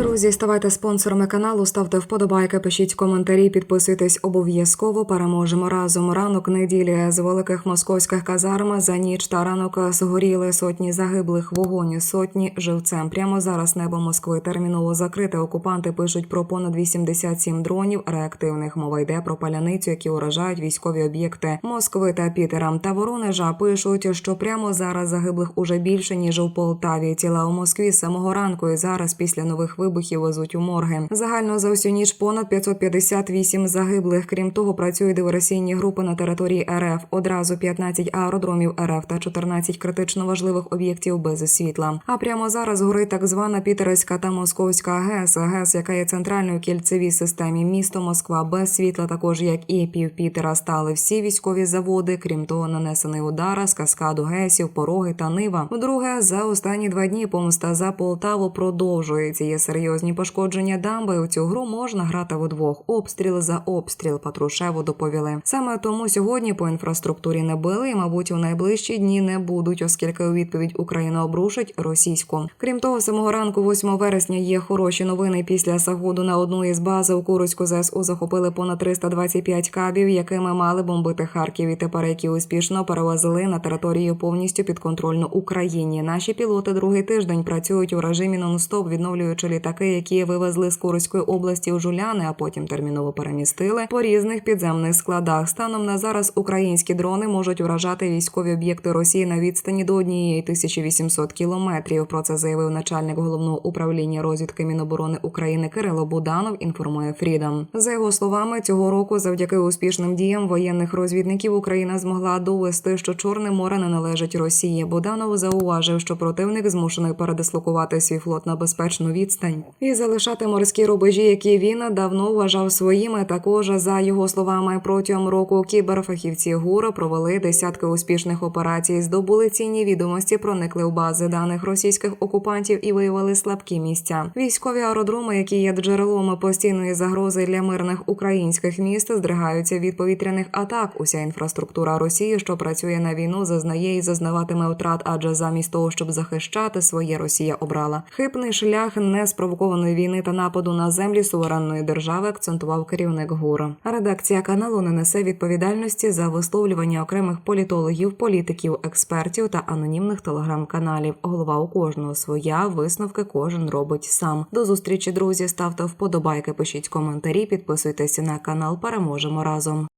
Друзі, ставайте спонсорами каналу, ставте вподобайки, пишіть коментарі, підписуйтесь обов'язково. Переможемо разом. Ранок неділі з великих московських казарм за ніч та ранок згоріли сотні загиблих вогонь, сотні живцем. Прямо зараз небо Москви терміново закрите. Окупанти пишуть про понад 87 дронів реактивних. Мова йде про паляницю, які уражають військові об'єкти Москви та Пітера. Та Воронежа пишуть, що прямо зараз загиблих уже більше ніж у Полтаві. Тіла у Москві з самого ранку і зараз після нових вибухів везуть у морги. Загально за всю ніч понад 558 загиблих. Крім того, працюють диверсійні групи на території РФ. Одразу 15 аеродромів РФ та 14 критично важливих об'єктів без світла. А прямо зараз горить так звана Пітерська та Московська ГЕС. ГЕС, яка є центральною кільцевій системі. Місто Москва без світла, також як і пів Пітера, стали всі військові заводи. Крім того, нанесений удар з каскаду ГЕСів, пороги та нива. Вдруге, за останні два дні помста за Полтаву продовжується. Є серйозні пошкодження дамби. У цю гру можна грати вдвох. Обстріл за обстріл. Патрушеву доповіли. Саме тому сьогодні по інфраструктурі не били і, мабуть, у найближчі дні не будуть, оскільки у відповідь Україна обрушить російську. Крім того, самого ранку, 8 вересня, є хороші новини. Після загоду на одну із баз у Куруську ЗСУ захопили понад 325 кабів, якими мали бомбити Харків. І тепер які успішно перевезли на територію повністю підконтрольну Україні. Наші пілоти другий тиждень працюють у режимі нон-стоп, відновлюючи літаки, які вивезли з Курської області у Жуляни, а потім терміново перемістили по різних підземних складах. Станом на зараз українські дрони можуть вражати військові об'єкти Росії на відстані до однієї 1800 кілометрів. Про це заявив начальник головного управління розвідки Міноборони України Кирило Буданов. Інформує Фрідом. За його словами, цього року, завдяки успішним діям воєнних розвідників, Україна змогла довести, що Чорне море не належить Росії. Буданов зауважив, що противник змушений передислокувати свій флот на безпечну відстань і залишати морські рубежі, які він давно вважав своїми. Також за його словами, протягом року кіберфахівці ГУР провели десятки успішних операцій, здобули цінні відомості, проникли в бази даних російських окупантів і виявили слабкі місця. Військові аеродроми, які є джерелом постійної загрози для мирних українських міст, здригаються від повітряних атак. Уся інфраструктура Росії, що працює на війну, зазнає і зазнаватиме втрат, адже замість того, щоб захищати своє, Росія обрала хибний шлях неспровокованої війни та нападу на землі суверенної держави. Акцентував керівник ГУР. Редакція каналу не несе відповідальності за висловлювання окремих політологів, політиків, експертів та анонімних телеграм-каналів. Голова у кожного своя висновки кожен робить сам. До зустрічі, друзі. Ставте вподобайки, пишіть коментарі, підписуйтесь на канал. Переможемо разом.